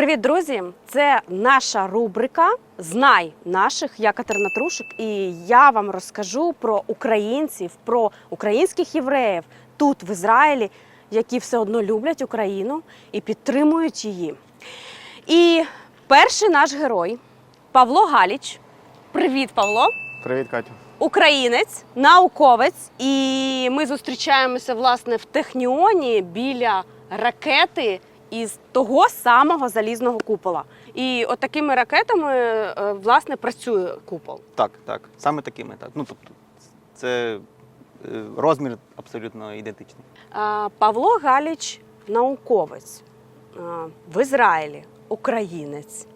Привіт, друзі! Це наша рубрика Знай наших. Я Катерина Трушик, і я вам розкажу про українців, про українських євреїв тут, в Ізраїлі, які все одно люблять Україну і підтримують її. І перший наш герой Павло Галіч. Привіт, Павло! Привіт, Катю. Українець, науковець, і ми зустрічаємося власне в Техніоні біля ракети із того самого залізного купола. І от такими ракетами е, власне працює купол. Так, так. Саме такими, так. Ну, тобто, це е, розмір абсолютно ідентичний. Павло Галіч науковець е, в Ізраїлі, українець.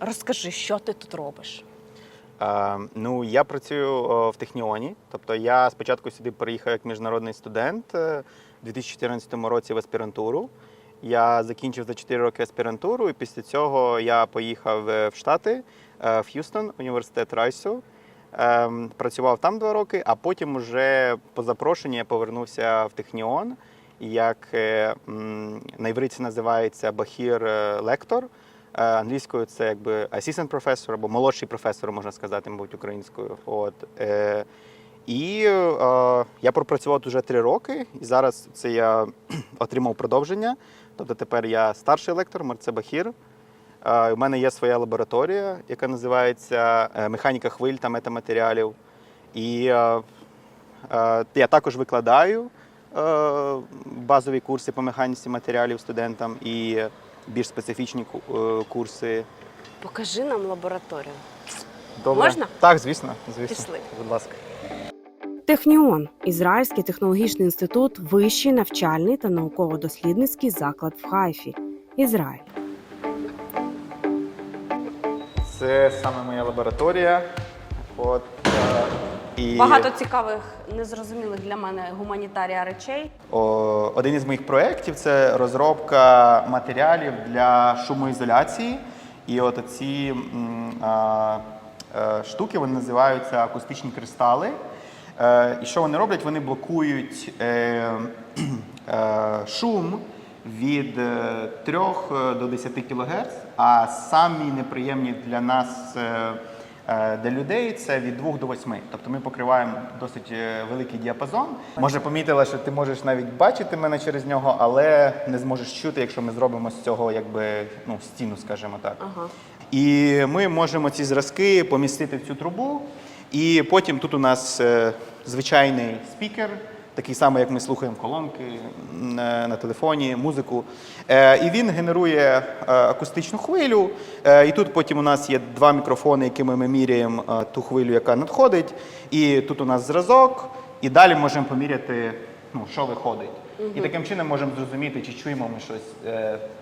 Розкажи, що ти тут робиш? Е, ну, я працюю в Техніоні. Тобто я спочатку сюди приїхав як міжнародний студент у 2014 році в аспірантуру. Я закінчив за 4 роки аспірантуру, і після цього я поїхав е, в Штати, е, в Х'юстон, університет Райсу. Ем, Працював там два роки, а потім уже по запрошенню я повернувся в Техніон. Як е, на івриці називається бахір лектор. Е, Англійською це якби assistant professor або молодший професор, можна сказати, мабуть, українською. От. І е, я пропрацював вже три роки, і зараз це я отримав продовження. Тобто тепер я старший лектор, Марце Бахір. Е, У мене є своя лабораторія, яка називається е, Механіка хвиль та метаматеріалів. І е, е, я також викладаю е, базові курси по механіці матеріалів студентам і більш специфічні е, курси. Покажи нам лабораторію. Добре? Можна? Так, звісно, звісно. Пішли. Будь ласка. Техніон Ізраїльський технологічний інститут, вищий навчальний та науково-дослідницький заклад в Хайфі, Ізраїль. Це саме моя лабораторія. От, е, і Багато цікавих, незрозумілих для мене гуманітарія речей. о, один із моїх проєктів це розробка матеріалів для шумоізоляції. І от ці е, штуки вони називаються акустичні кристали. Е, і що вони роблять? Вони блокують е, е, шум від е, 3 до 10 кГц, а самі неприємні для нас. Для людей це від 2 до 8. Тобто ми покриваємо досить великий діапазон. Може, помітила, що ти можеш навіть бачити мене через нього, але не зможеш чути, якщо ми зробимо з цього якби ну, стіну, скажімо так. Ага. І ми можемо ці зразки помістити в цю трубу. І потім тут у нас е, звичайний спікер, такий самий, як ми слухаємо колонки е, на телефоні, музику. Е, І він генерує акустичну хвилю. І тут потім у нас є два мікрофони, якими ми міряємо ту хвилю, яка надходить. І тут у нас зразок, і далі можемо поміряти, ну, що виходить. І таким чином можемо зрозуміти, чи чуємо ми щось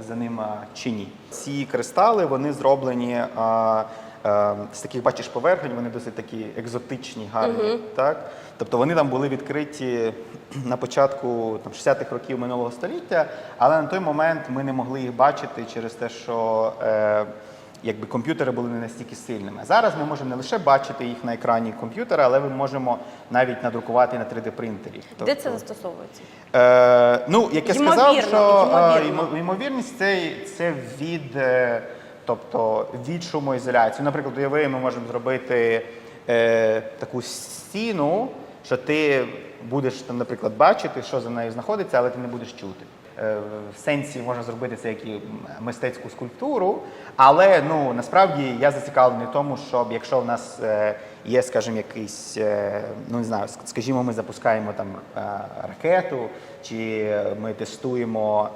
за ним чи ні. Ці кристали вони зроблені з таких, бачиш, поверхонь, вони досить такі екзотичні, гарні. Так? Тобто вони там були відкриті на початку там, 60-х років минулого століття, але на той момент ми не могли їх бачити через те, що. Е, Якби комп'ютери були не настільки сильними. Зараз ми можемо не лише бачити їх на екрані комп'ютера, але ми можемо навіть надрукувати на 3D принтері. Де це застосовується? Е, ну, як я сказав, що е, ймовірно. ймовірність це, це від, е, тобто, від шумоізоляції. Наприклад, уяви, ми можемо зробити е, таку стіну, що ти будеш там, наприклад, бачити, що за нею знаходиться, але ти не будеш чути. Е, В сенсі можна зробити це як і мистецьку скульптуру, але ну насправді я зацікавлений в тому, щоб якщо в нас е, є, скажімо, якийсь, е, ну не знаю, скажімо, ми запускаємо там ракету, чи ми тестуємо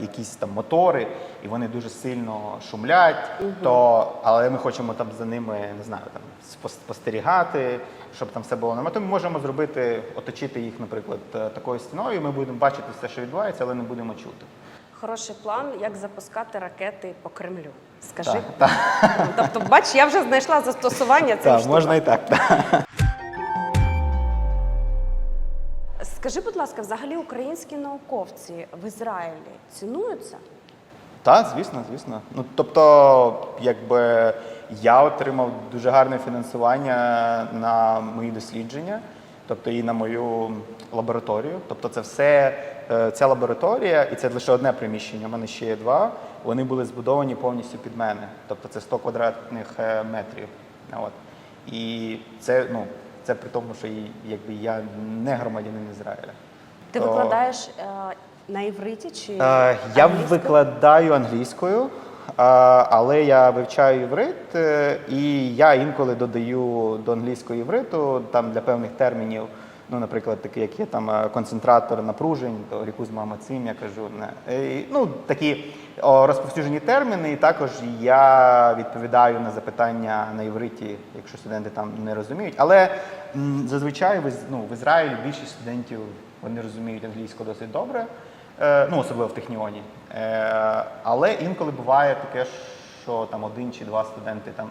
якісь там мотори, і вони дуже сильно шумлять, то але ми хочемо там за ними не знаю, там спос- спостерігати, щоб там все було нормально. То ми можемо зробити, оточити їх, наприклад, е, такою стіною. Ми будемо бачити все, що відбувається, але не будемо чути. Хороший план, як запускати ракети по Кремлю. Скажи. Так, так. Тобто, бач, я вже знайшла застосування цим Так, можна і так. так. Скажи, будь ласка, взагалі українські науковці в Ізраїлі цінуються? Так, звісно, звісно. Ну тобто, якби я отримав дуже гарне фінансування на мої дослідження, тобто і на мою лабораторію. Тобто, це все е, ця лабораторія, і це лише одне приміщення. У мене ще є два. Вони були збудовані повністю під мене. Тобто це 100 квадратних е, метрів. От. І це, ну, це при тому, що якби я не громадянин Ізраїля. Ти То- викладаєш е, на івриті чи Е, Я англійською? викладаю англійською, але я вивчаю іврит, е, і я інколи додаю до англійського івриту там для певних термінів. Ну, наприклад, такий, як є там е, концентратор напружень, то рікуз мамацим, я кажу. Не. І, Ну, такі о, розповсюджені терміни, і також я відповідаю на запитання на івриті, якщо студенти там не розуміють. Але зазвичай ну, в Ізраїлі більшість студентів вони розуміють англійську досить добре, ну, особливо в Техніоні. Е, але інколи буває таке, що там один чи два студенти там.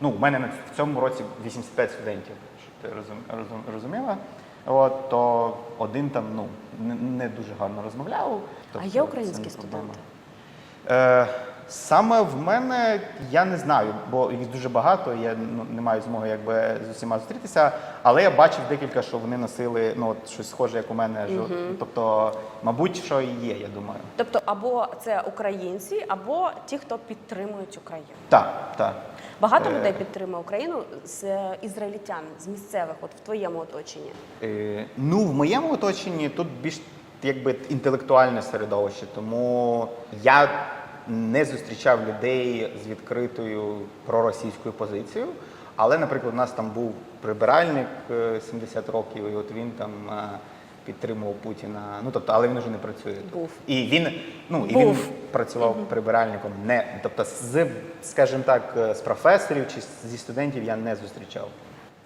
Ну, у мене в цьому році 85 студентів, щоб ти розум, розум, розуміла. От, то один там ну, не, дуже гарно розмовляв. А Тобто є українські студенти? Е, саме в мене я не знаю, бо їх дуже багато. Я ну, не маю змоги якби з усіма зустрітися. Але я бачив декілька, що вони носили ну от щось схоже, як у мене. жо- Тобто, мабуть, що і є, я думаю. Тобто, або це українці, або ті, хто підтримують Україну. Так, так. Багато Е. людей підтримує Україну з ізраїльтян, з місцевих, от в твоєму оточенні. Е, ну, в моєму оточенні тут більш якби інтелектуальне середовище, тому я не зустрічав людей з відкритою проросійською позицією. Але, наприклад, у нас там був прибиральник е, 70 років, і от він там е, підтримував Путіна. Ну тобто, але він вже не працює. Був. І він, ну, і Був. він працював прибиральником. Не, тобто, з, скажімо так, е, з професорів чи зі студентів я не зустрічав.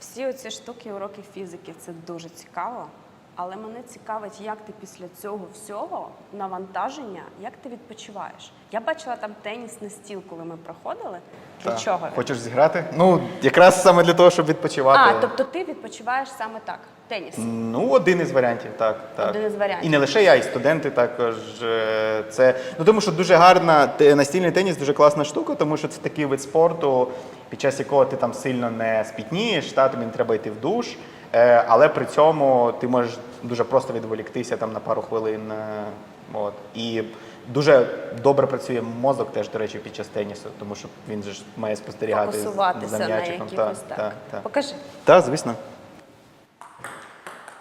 Всі оці штуки уроки фізики це дуже цікаво. Але мене цікавить, як ти після цього всього навантаження, як ти відпочиваєш. Я бачила там тенісний стіл, коли ми проходили. Для Так. чого? Хочеш зіграти? Ну, якраз саме для того, щоб відпочивати. А, тобто ти відпочиваєш саме так. Теніс. Ну, один із варіантів, так. так. Один із варіантів. І не лише я, і студенти також. е, Це ну тому, що дуже гарна настільний теніс, дуже класна штука, тому що це такий вид спорту, під час якого ти там сильно не спітнієш, та тобі не треба йти в душ. Е, Але при цьому ти можеш дуже просто відволіктися там на пару хвилин. е, От. І дуже добре працює мозок теж, до речі, під час тенісу, тому що він же ж має спостерігати за на м'ячиком. так. так, так. Покажи. Так, звісно.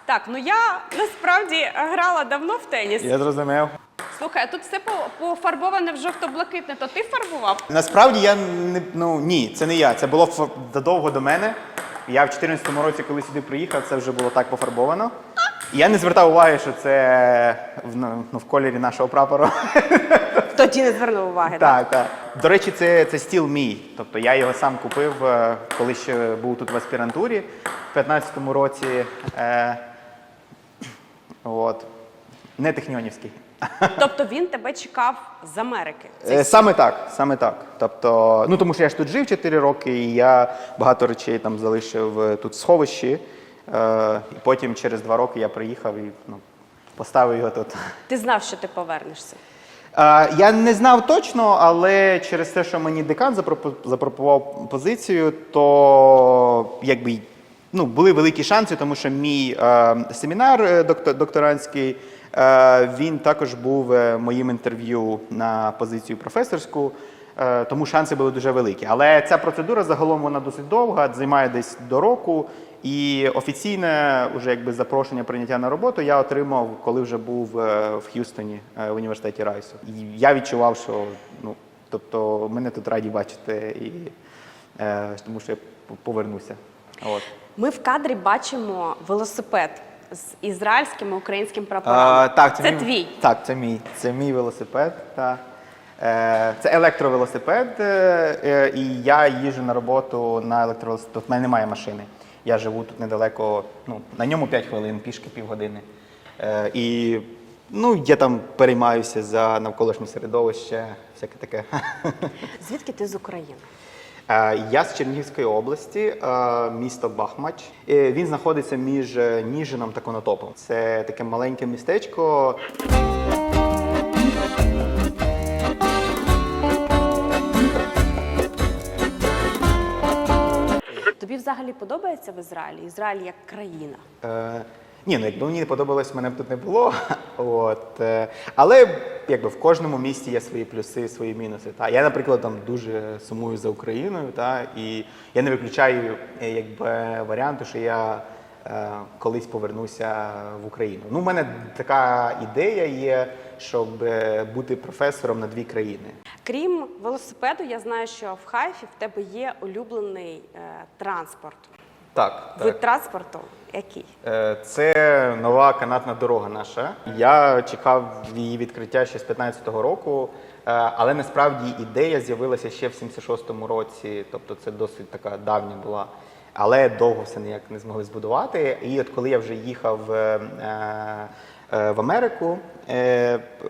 Так, ну я насправді грала давно в теніс. Я зрозумів. Слухай, а тут все пофарбоване в жовто-блакитне, то ти фарбував? Насправді я не ну ні, це не я. Це було задовго до мене. Я в 2014 році, коли сюди приїхав, це вже було так пофарбовано. Я не звертав уваги, що це в, ну, в кольорі нашого прапору. Тоді не звернув уваги. Так. так, так. До речі, це, це стіл мій. Тобто я його сам купив, е, коли ще був тут в аспірантурі в 2015 році. Е, от. Не техніонівський. Тобто він тебе чекав з Америки. Е, Саме так, саме так. Тобто, ну тому що я ж тут жив 4 роки, і я багато речей там залишив е, тут в сховищі. Е, і потім через 2 роки я приїхав і ну, поставив його тут. Ти знав, що ти повернешся. Е, я не знав точно, але через те, що мені декан запропо- запропонував позицію, то якби ну, були великі шанси, тому що мій е, семінар е, доктор, докторантський, він також був е, моїм інтерв'ю на позицію професорську. Е, Тому шанси були дуже великі. Але ця процедура загалом вона досить довга, займає десь до року. І офіційне уже якби запрошення прийняття на роботу я отримав, коли вже був е, в Х'юстоні е, в університеті Райсу. І я відчував, що ну тобто мене тут раді бачити, і е, тому що я повернуся. От. Ми в кадрі бачимо велосипед з ізраїльським і українським прапорами. А, так, це, це мій, твій. Так, це мій. Це мій велосипед. Так. Е, це електровелосипед, е, е, і я їжджу на роботу на електровелосипеді. Тобто в мене немає машини. Я живу тут недалеко, ну, на ньому 5 хвилин, пішки півгодини. Е, і ну, я там переймаюся за навколишнє середовище, всяке таке. Звідки ти з України? Е, Я з Чернігівської області, е, місто Бахмач. Е, Він знаходиться між Ніжином та Конотопом. Це таке маленьке містечко. Тобі взагалі подобається в Ізраїлі? Ізраїль як країна? Е, Ні, ну якби мені не подобалось, мене б тут не було. От, е, але якби в кожному місті є свої плюси, свої мінуси. Та. Я, наприклад, там дуже сумую за Україною, та, і я не виключаю е, якби, варіанту, що я е, колись повернуся в Україну. Ну, у мене така ідея є, щоб е, бути професором на дві країни. Крім велосипеду, я знаю, що в Хайфі в тебе є улюблений е, транспорт. Так, Вид транспорту який? Е, Це нова канатна дорога наша. Я чекав її відкриття ще з 15-го року, е, але насправді ідея з'явилася ще в 76-му році, тобто це досить така давня була. Але довго все ніяк не змогли збудувати. І от коли я вже їхав е, в Америку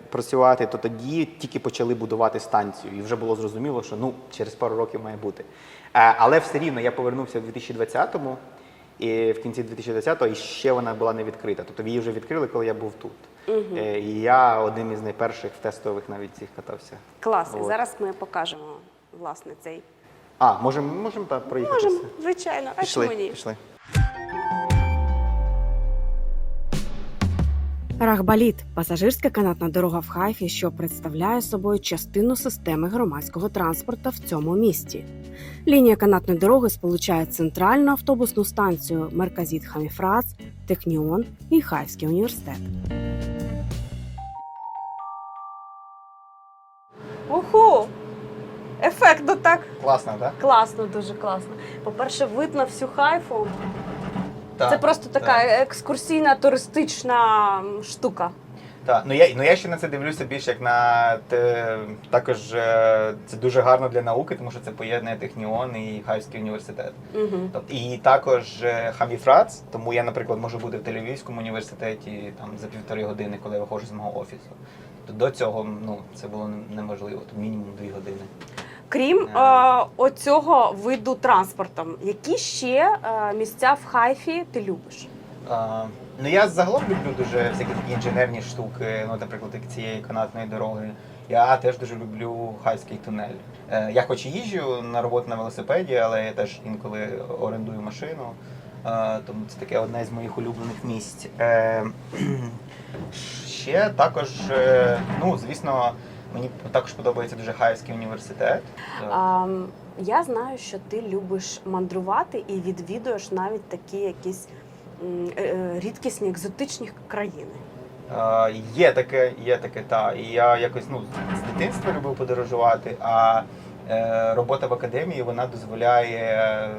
працювати, то тоді тільки почали будувати станцію, і вже було зрозуміло, що ну через пару років має бути. Але все рівно я повернувся в 2020-му, і в кінці 2020-го і ще вона була не відкрита. Тобто її вже відкрили, коли я був тут. Угу. І я одним із найперших в тестових навіть цих катався. Клас. От. зараз ми покажемо власне цей. А, можемо можем, так проїхатися? Можемо, звичайно, а Пішли, чому ні? пішли. Рахбаліт пасажирська канатна дорога в Хайфі, що представляє собою частину системи громадського транспорту в цьому місті. Лінія канатної дороги сполучає центральну автобусну станцію Мерказіт Хаміфрац, Техніон і Хайфський університет. Уху! Ефектно так. Класно, так? Класно, дуже класно. По-перше, вид на всю хайфу. Так, Це просто така так. екскурсійна туристична штука. Так, ну я ну я ще на це дивлюся більше як на те, також е, це дуже гарно для науки, тому що це поєднує Техніон і Хайський університет. Угу. Тобто і також е, Хаміфрац, тому я, наприклад, можу бути в Тель-Авівському університеті там за півтори години, коли я виходжу з мого офісу. Тобто до цього ну це було неможливо, то мінімум дві години. Крім Е. е, оцього виду транспорту, які ще е, місця в Хайфі ти любиш? А, ну я загалом люблю дуже всякі такі інженерні штуки, ну, наприклад, як цієї канатної дороги. Я теж дуже люблю хайський тунель. Е, я хоч і їжджу на роботу на велосипеді, але я теж інколи орендую машину. Е, тому це таке одне з моїх улюблених місць. Е, ще також, е, ну, звісно, мені також подобається дуже Хайський університет. А, я знаю, що ти любиш мандрувати і відвідуєш навіть такі якісь е, е, рідкісні екзотичні країни. Е, Є таке, є таке, та. І я якось ну, з дитинства любив подорожувати, а е, робота в академії вона дозволяє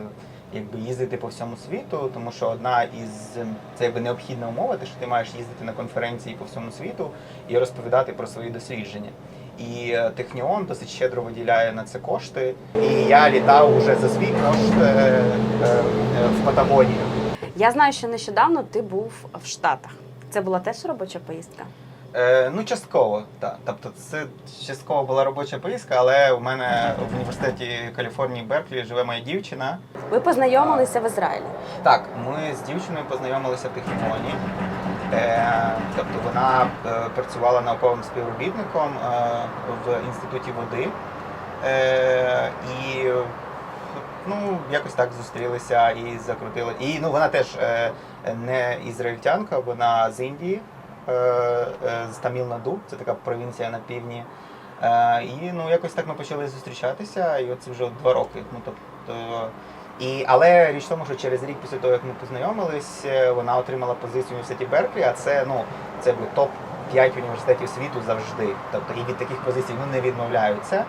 якби, їздити по всьому світу, тому що одна із це якби необхідна умова, те, що ти маєш їздити на конференції по всьому світу і розповідати про свої дослідження. І е, Техніон досить щедро виділяє на це кошти. І я літав уже за свій кошт е, е, е, в Патагонію. Я знаю, що нещодавно ти був в Штатах. Це була теж робоча поїздка. Е, ну, частково, так. Тобто, це частково була робоча поїздка, але у мене в університеті Каліфорнії Берклі живе моя дівчина. Ви познайомилися в Ізраїлі. Так, ми з дівчиною познайомилися в Техніоні. Тобто вона е, працювала науковим співробітником е, в інституті води. Е, і ну, якось так зустрілися і закрутили. І ну, вона теж не ізраїльтянка, вона з Індії, з Таміл-Наду, це така провінція на півдні. І ну, якось так ми почали зустрічатися, і от це вже два роки. Ну, тобто, і, але річ в тому, що через рік після того, як ми познайомились, е, вона отримала позицію університеті Берклі, а це ну це був топ 5 університетів світу завжди. Тобто і від таких позицій ну, не відмовляються.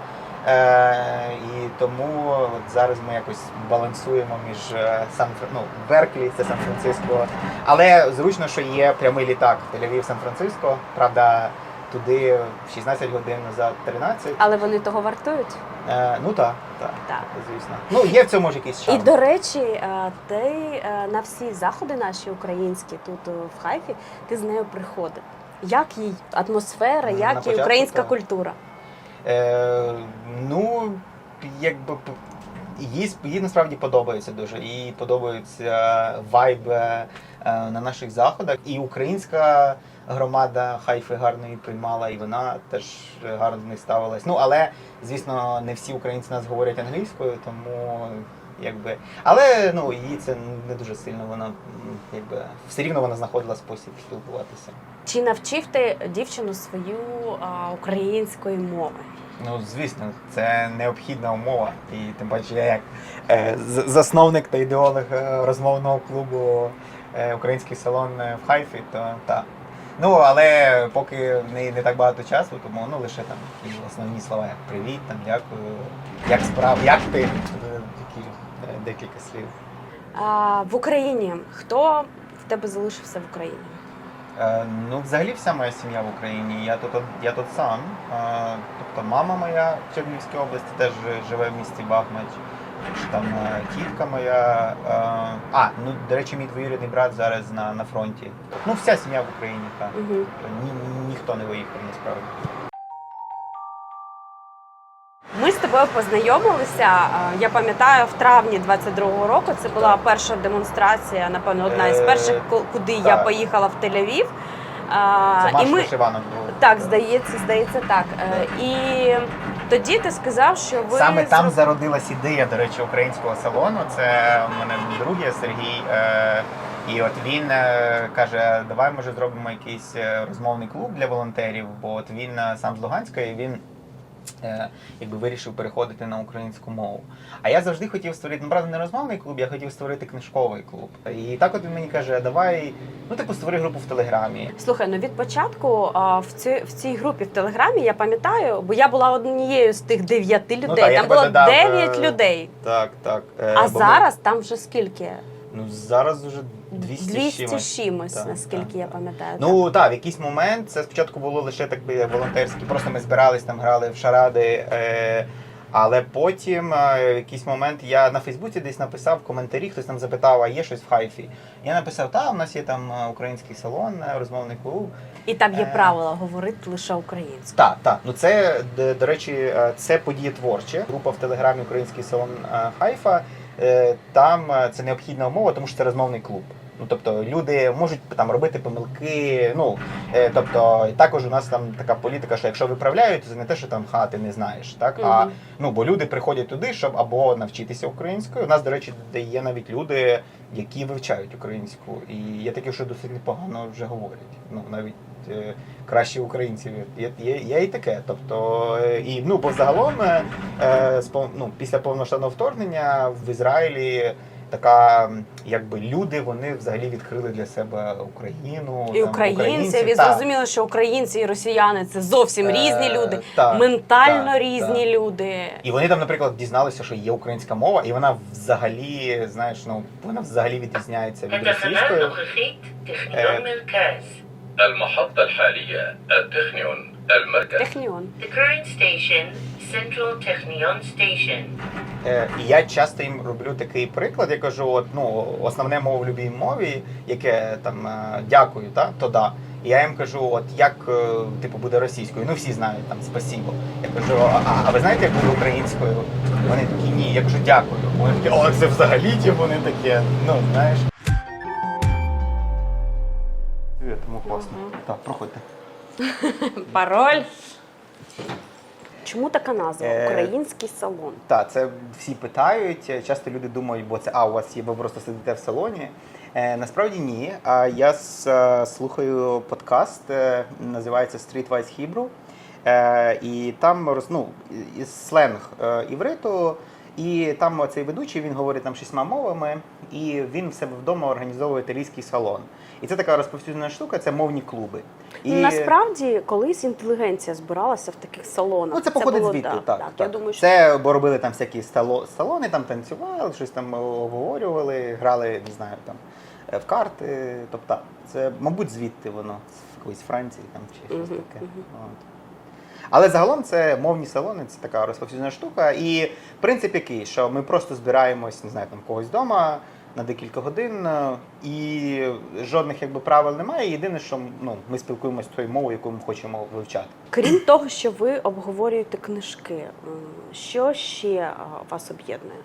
Е, і тому от зараз ми якось балансуємо між е, Сан ну, Берклі, це Сан-Франциско. Але зручно, що є прямий літак Тель-Авів Сан-Франциско. Правда, туди 16 годин за 13. Але вони того вартують. Е, ну так, так, Так. звісно. Ну, є в цьому ж якийсь І шарм. до речі, е, ти е, на всі заходи наші українські тут е, в Хайфі, ти з нею приходив. Як їй атмосфера, На як їй початку, українська так. культура? Е, ну, якби п- їй, їй насправді подобається дуже. Їй подобаються вайби е, на наших заходах. І українська громада Хайфи гарно її приймала, і вона теж гарно до них ставилась. Ну, але, звісно, не всі українці нас говорять англійською, тому Якби. Але ну, її це не дуже сильно, вона якби, все рівно вона знаходила спосіб спілкуватися. Чи навчив ти дівчину свою а, української мови? Ну, звісно, це необхідна умова. І тим паче, я як е, засновник та ідеолог е, розмовного клубу е, Український салон е, в Хайфі, то так. Ну, але поки не, не так багато часу, тому ну лише там такі основні слова, як привіт, там дякую, як справ, як ти, Е, такі декілька слів. А, в Україні хто в тебе залишився в Україні? Е, Ну, взагалі, вся моя сім'я в Україні. Я тут я тут сам. Е, Тобто мама моя в Чернігівській області теж живе в місті Бахмач. Там е, тітка моя. А, ну до речі, мій двоюрідний брат зараз на, на фронті. Ну, вся сім'я в Україні, так. Угу. Ні, ні- ніхто не виїхав насправді. Ми з тобою познайомилися. Я пам'ятаю, в травні 22-го року це була перша демонстрація, напевно, одна із Е, перших, ку- куди я поїхала в Тель-Авів. Це і ми Вишиванок був. так здається, здається, так. Е, І тоді ти сказав, що ви Саме там зародилась ідея, до речі, українського салону. Це у мене друг є Сергій. Е, і от він е, каже: давай може зробимо якийсь е, розмовний клуб для волонтерів, бо от він е, сам з Луганська і він. Е, Якби вирішив переходити на українську мову. А я завжди хотів створити, ну правда, не розмовний клуб, я хотів створити книжковий клуб. І так от він мені каже, давай, ну типу, створи групу в Телеграмі. Слухай, ну від початку а, в цій в цій групі в Телеграмі я пам'ятаю, бо я була однією з тих дев'яти людей. Ну та, там було дев'ять е, людей. Так, так. Е, А бо ми- зараз там вже скільки? Ну зараз уже 200, 200 чимось. чимось, Так, наскільки так, я так. пам'ятаю. Ну так, в якийсь момент це спочатку було лише так би волонтерські, просто ми збирались там, грали в шаради. Е, але потім е, в якийсь момент я на Фейсбуці десь написав коментарі, хтось там запитав, а є щось в хайфі. Я написав, та, у нас є там е, український салон, е, розмовний клуб. І там є е, правила говорити лише українською. Так, так. Ну це до, до речі, е, це подія творче. Група в телеграмі Український салон е, Хайфа. Е, Там е, це необхідна умова, тому що це розмовний клуб. Ну тобто люди можуть там робити помилки. Ну е, тобто, також у нас там така політика, що якщо виправляють, то це не те, що там ха, ти не знаєш, так а Мгм. ну бо люди приходять туди, щоб або навчитися українською. У нас, до речі, де є навіть люди, які вивчають українську, і є такі, що досить непогано вже говорять. Ну навіть Е, кращі українці. Є, є, є і таке. Тобто, е, і ну, бо загалом е, ну, після повноштанного вторгнення в Ізраїлі. Така, якби люди вони взагалі відкрили для себе Україну і там, українців. І зрозуміло, що українці і росіяни це зовсім різні люди, та, ментально та, різні та. люди. І вони там, наприклад, дізналися, що є українська мова, і вона взагалі, знаєш, ну вона взагалі відрізняється від російської. المحطة الحالية التخنيون المركز Technion. The current station, Central Technion Station. Е, я часто їм роблю такий приклад. Я кажу: от ну основне мова в любій мові, яке там е, дякую, та то да. І я їм кажу, от як е, типу буде російською. Ну всі знають там спасібо. Я кажу, а, а ви знаєте, як буде українською? Вони такі ні. Я кажу, дякую. Вони такі, о, це взагалі ті вони таке. Ну знаєш. Тому класно. Так, проходьте. Пароль. Чому така назва? Е, Український салон. Так, це всі питають. Часто люди думають, бо це а у вас є, ви просто сидите в салоні. Е, насправді ні. А я с- е, слухаю подкаст, е, називається Streetwise Hebrew. Е, і там роз, ну, і- і сленг е, івриту. І там цей ведучий він говорить там шістьма мовами, і він в себе вдома організовує італійський салон. І це така розповсюджена штука, це мовні клуби. І... Насправді, колись інтелігенція збиралася в таких салонах. Ну, це походить було, звідти, да, так. так. так. Я думаю, що Це бо робили там всякі салони, там танцювали, щось там обговорювали, грали, не знаю, там е, в карти. Тобто, це, мабуть, звідти воно, якоїсь Франції там чи щось Мгм, таке. мгм. От. Але загалом це мовні салони, це така розповсюджена штука. І принцип який, що ми просто збираємось, не знаю, там когось вдома на декілька годин, і жодних якби правил немає. Єдине, що ну, ми спілкуємося тою мовою, яку ми хочемо вивчати. крім того, що ви обговорюєте книжки, що ще вас об'єднує?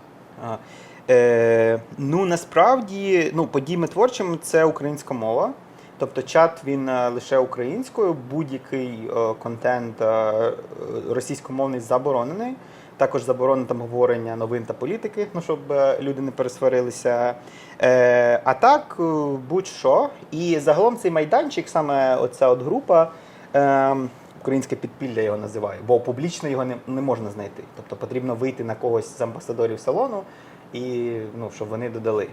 Е, ну насправді ну, подіями творчими це українська мова. Тобто чат він е, лише українською, будь-який е, контент е, російськомовний заборонений. Також заборонено там говорення новин та політики, ну щоб люди не пересварилися. Е, а так, будь-що. І загалом цей майданчик, саме оця от група, е, українське підпілля його називаю, бо публічно його не, не можна знайти. Тобто потрібно вийти на когось з амбасадорів салону і ну, щоб вони додали.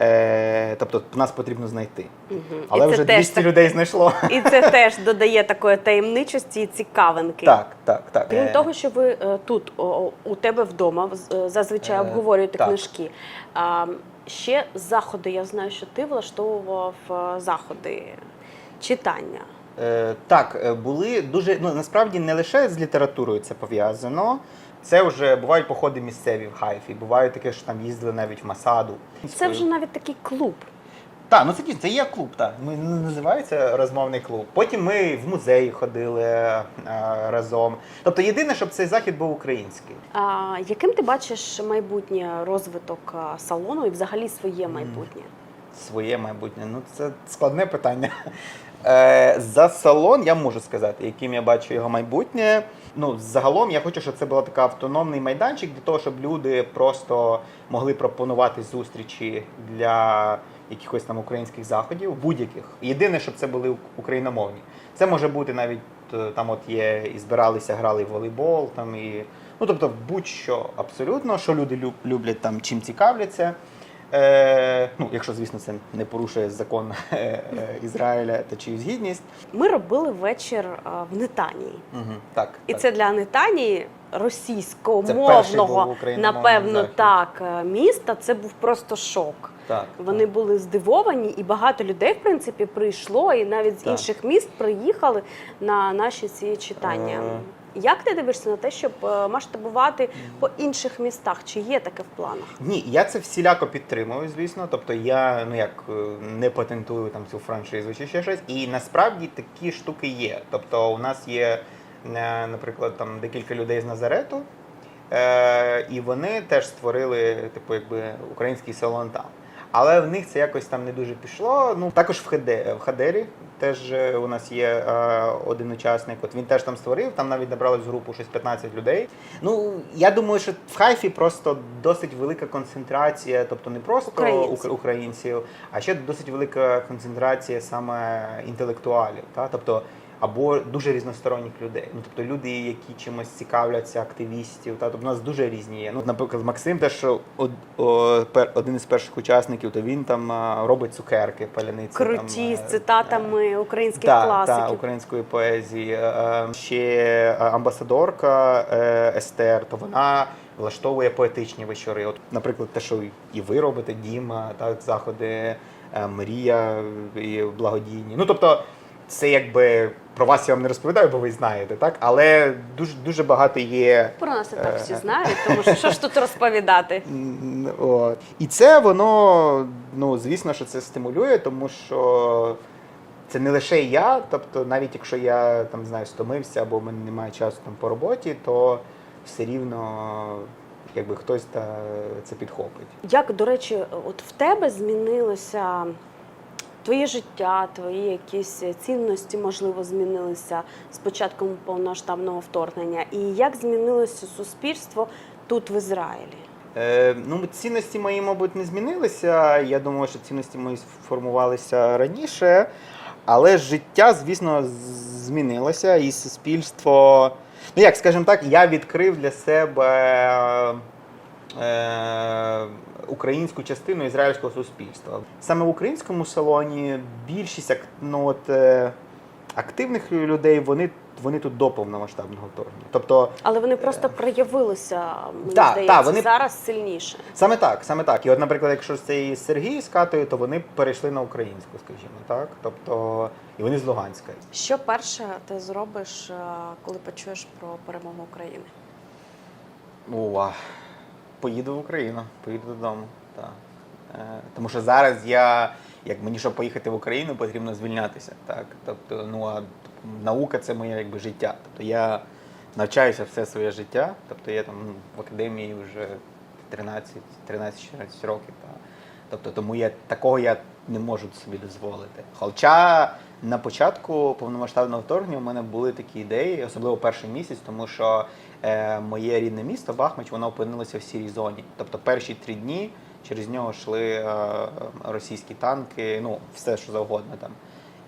Е, тобто нас потрібно знайти. угу. Але і вже теж 200 так- людей знайшло. І це теж додає такої таємничості і цікавинки. Так, так, так. Крім Е, того, що ви е, тут у тебе вдома е, зазвичай обговорюєте так. книжки. А, ще заходи. Я знаю, що ти влаштовував заходи читання. Е, так, е, були дуже ну насправді не лише з літературою це пов'язано. Це вже бувають походи місцеві в Хайфі, бувають таке, що там їздили навіть в Масаду. Це вже навіть такий клуб. Так, ну це дійсно, це є клуб, так. Ми називається розмовний клуб. Потім ми в музеї ходили е, разом. Тобто єдине, щоб цей захід був український. А, яким ти бачиш майбутнє розвиток салону і взагалі своє майбутнє? Своє майбутнє. Ну це складне питання. Е, за салон я можу сказати, яким я бачу його майбутнє. Ну, загалом я хочу, щоб це був такий автономний майданчик для того, щоб люди просто могли пропонувати зустрічі для якихось там українських заходів, будь-яких. Єдине, щоб це були україномовні. Це може бути навіть е, там, от є і збиралися, грали в волейбол, там і ну тобто будь-що абсолютно, що люди люб- люблять там, чим цікавляться. Е, ну, якщо, звісно, це не порушує закон е, е, Ізраїля та чиюсь гідність. Ми робили вечір а, в Нетанії. Угу, так, І так. це для Нетанії був російськомовного, україномовний напевно, захід. так, е, міста. Це був просто шок. так, Вони були здивовані, і багато людей, в принципі, прийшло, і навіть з Так. інших міст приїхали на наші ці читання. Е. Як ти дивишся на те, щоб е, масштабувати по інших містах? Чи є таке в планах? Ні, я це всіляко підтримую, звісно. Тобто я ну як е, не патентую там цю франшизу чи ще щось. І насправді такі штуки є. Тобто, у нас є, е, наприклад, там декілька людей з Назарету, е, і вони теж створили, типу, якби український салон там. Але в них це якось там не дуже пішло. Ну також в Хеде в Хадері теж у нас є е, один учасник. От він теж там створив. Там навіть набралось групу щось 15 людей. Ну я думаю, що в Хайфі просто досить велика концентрація, тобто не просто Українців. ук- українців, а ще досить велика концентрація саме інтелектуалів. Та? Тобто, або дуже різносторонніх людей. Ну тобто люди, які чимось цікавляться, активістів. Та тобто у нас дуже різні є. Ну, наприклад, Максим, теж од- о, пер- один із перших учасників, то він там робить цукерки, паляниці. Круті там, з е, цитатами українських та, класиків. та, української поезії. Е, Ще е, амбасадорка е, Естер, то вона влаштовує поетичні вечори. От, наприклад, те, що і ви робите, Діма, так, заходи, Мрія і благодійні. Ну тобто, це якби про вас я вам не розповідаю, бо ви знаєте, так? Але дуже дуже багато є. Про нас і так всі Е. знають, тому що що ж тут розповідати? От. І це воно, ну звісно, що це стимулює, тому що це не лише я. Тобто, навіть якщо я там знаю, стомився або в мене немає часу там по роботі, то все рівно якби хтось та це підхопить. Як, до речі, от в тебе змінилося твоє життя, твої якісь цінності, можливо, змінилися з початком повноштабного вторгнення? І як змінилося суспільство тут в Ізраїлі? Е, ну, цінності мої, мабуть, не змінилися. Я думаю, що цінності мої сформувалися раніше. Але життя, звісно, змінилося, і суспільство. Ну, як, скажімо так, я відкрив для себе українську частину ізраїльського суспільства. Саме в українському салоні більшість ну, от, е, активних людей вони, вони тут до повномасштабного вторгнення. Тобто, Але вони просто проявилися, мені Так, здається, так, вони- зараз сильніше. Саме так, саме так. І от, наприклад, якщо цей Сергій з Катою, то вони перейшли на українську, скажімо так. Тобто, і вони з Луганська. Що перше ти зробиш, е, коли почуєш про перемогу України? Ува. Поїду в Україну, поїду додому. Так. Е, тому що зараз я, як мені щоб поїхати в Україну, потрібно звільнятися. Так? Тобто, ну а наука це моє якби життя. Тобто я навчаюся все своє життя. Тобто я там в академії вже 13 13-14 років. Та. Тобто, тому я такого я не можу собі дозволити. Хоча На початку повномасштабного вторгнення у мене були такі ідеї, особливо перший місяць, тому що е, моє рідне місто Бахмач, воно опинилося в сірій зоні. Тобто перші три дні через нього йшли е, російські танки, ну все що завгодно там.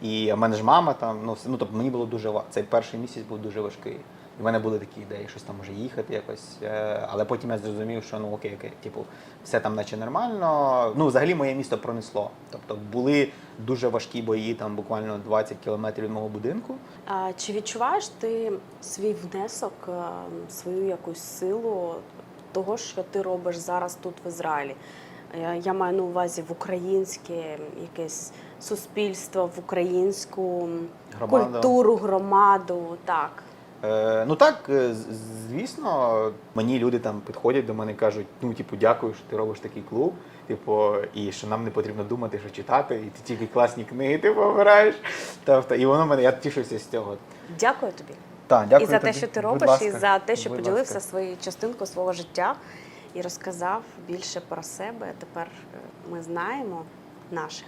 І в мене ж мама там, ну, ну тобто мені було дуже важко. цей перший місяць був дуже важкий. І в мене були такі ідеї, щось там може їхати якось. е, Але потім я зрозумів, що ну окей, окей, типу, все там наче нормально. Ну, взагалі моє місто пронесло. Тобто були дуже важкі бої, там буквально 20 кілометрів від мого будинку. А, чи відчуваєш ти свій внесок, е, свою якусь силу того, що ти робиш зараз тут в Ізраїлі? Я, я маю на увазі в українське якесь суспільство, в українську Громада. культуру, громаду. Так. Е, ну так, е, звісно, мені люди там підходять до мене і кажуть, ну, типу, дякую, що ти робиш такий клуб. Типу, і що нам не потрібно думати, що читати, і ти тільки класні книги типу, обираєш. Тобто, і воно мене, я тішуся з цього. Дякую тобі. Так, дякую і за те, що ти робиш, ласка. і за те, що поділився своєю частинкою свого життя і розказав більше про себе. Тепер е, ми знаємо наших.